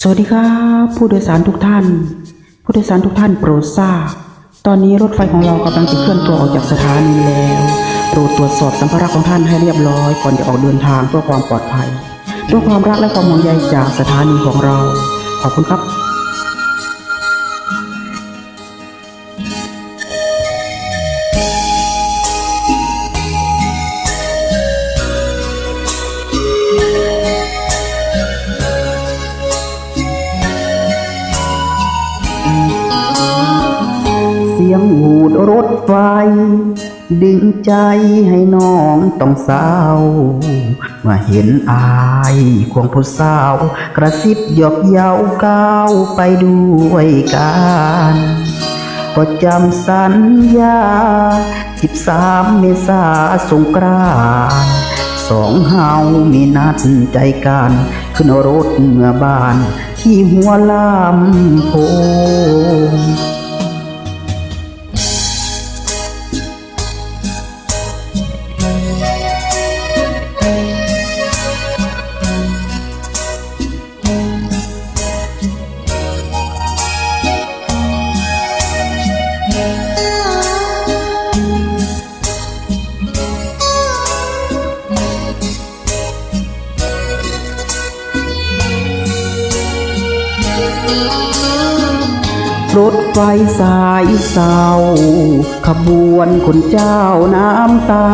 สวัสดีครับผู้โดยสารทุกท่าน ผู้โดยสารทุกท่านโปรดทราบตอนนี้รถไฟของเรากำลังจะเคลื่อนตัวออกจากสถานีแล้ว โปรดตรวจสอบสัมภาระของท่านให้เรียบร้อยก่อนจะออกเดินทางเพื่อความปลอดภัยด้วยความรักและความห่วงใยจากสถานีของเรา ขอบคุณครับ รถไฟ ดึงใจให้น้องต้องเศร้ามื่อเห็นอายควงผู้สาว กระซิบหยอกเย้าก้าวไปด้วยกันก็จำสัญญา 13 เมษาสงกรานสองเฮามีนัดใจกัน ขึ้นรถเมื่อบ้าน ที่หัวลำโพง รถไฟสายเศร้า ขบวนคนเจ้าน้ำตา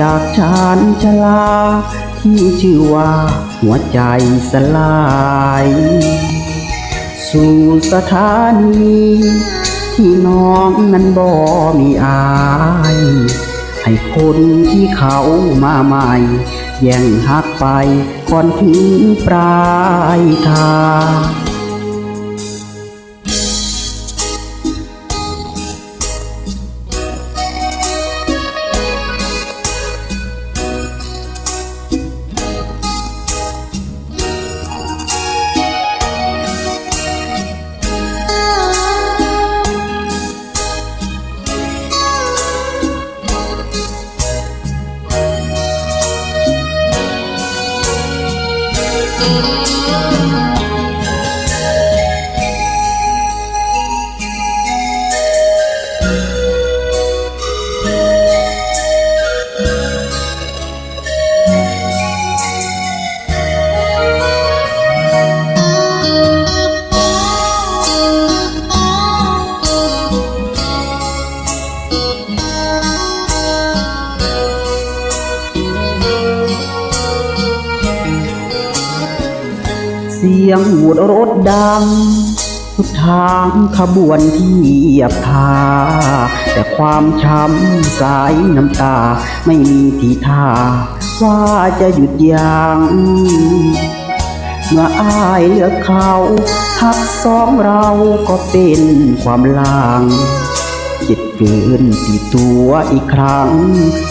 จากชานชลา ที่ชื่อว่าหัวใจสลาย สู่สถานี ที่น้องนั้นบ่มีอาย ให้คนที่เขามาใหม่ แย่งหักไปก่อนถึงปลายทาง เสียงหูดรถดัง สุดทางขบวนที่เหยียบทาแต่ความช้ำสายน้ำตาไม่มีทีท่า ว่าจะหยุดยัง้งเมื่ออายเลือกเขา ทักสองเราก็เป็นความลางจิตเกินตีตัวอีกครั้ง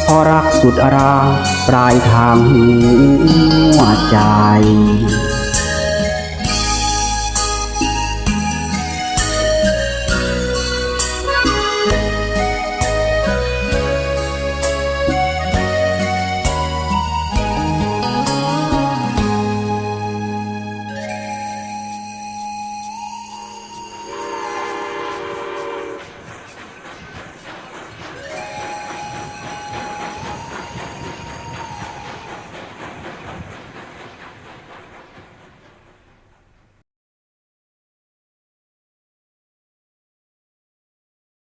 พอรักสุดอราปลายทางหัวใจ